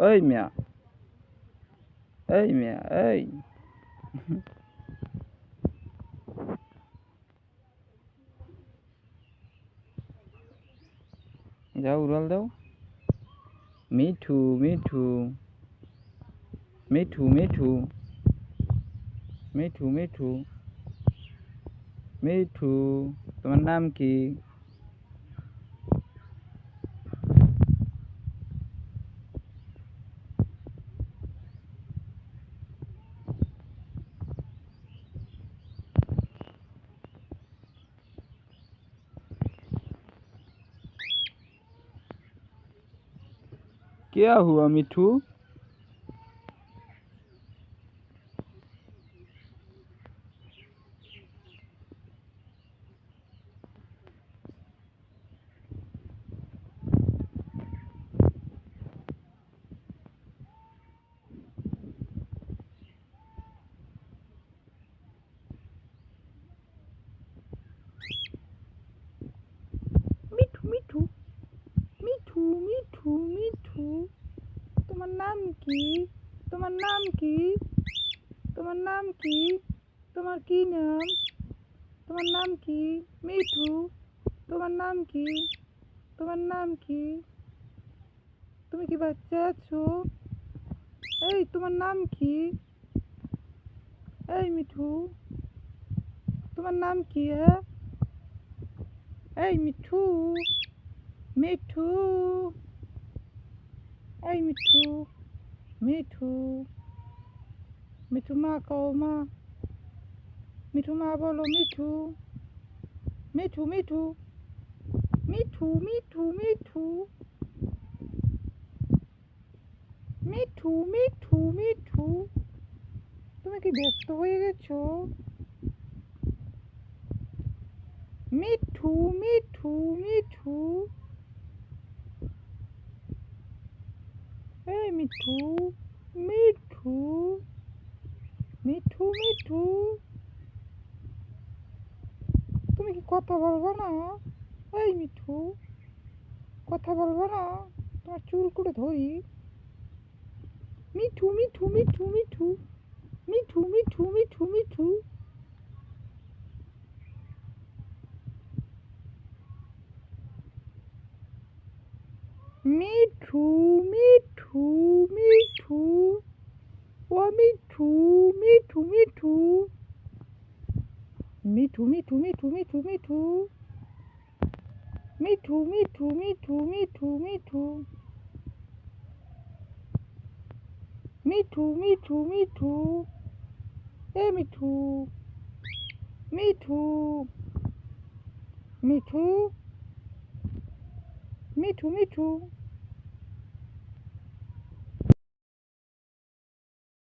ওই মিয়া এই মিয়া এই যাও উড়াল দাও মিঠু মিঠু মিঠু মিঠু মিঠু মিঠু মিঠু তোমার নাম কি क्या हुआ मिठू? নাম কি? তোমার নাম কি? তোমার নাম কি? তোমার কি নাম? তোমার নাম কি? মিঠু। তোমার নাম কি? তোমার নাম কি? তুমি কি বাচ্চা আছো? এই, তোমার নাম কি? এই, মিঠু। তোমার নাম কি হ্যাঁ? এই, মিঠু। মিঠু। हाय मिठू मिठू मिठू माँ कहो माँ मिठू माँ बोलो मिठू मिठू मिठू मिठू मिठू मिठू মিঠু মিঠু মিঠু তুমি কি ব্যস্ত হয়ে গেছো? মিঠু মিঠু মিঠু। মিঠু মিঠু মিঠু মিঠু। তুমি কি কথা বলব না? এই মিঠু, কথা বলব না? তোমার চুল করে ধরি। Mithu Mithu Mithu Mithu Mithu Mithu Mithu Mithu. Mithu Mithu. too, me too. Oh, me too, me too, me too. Me too, me too, me too, me too, me too. Me too, me too, me too, me too, me too. Me too, me too, me too. Hey, me too. Me too. Me too. Me too, me too.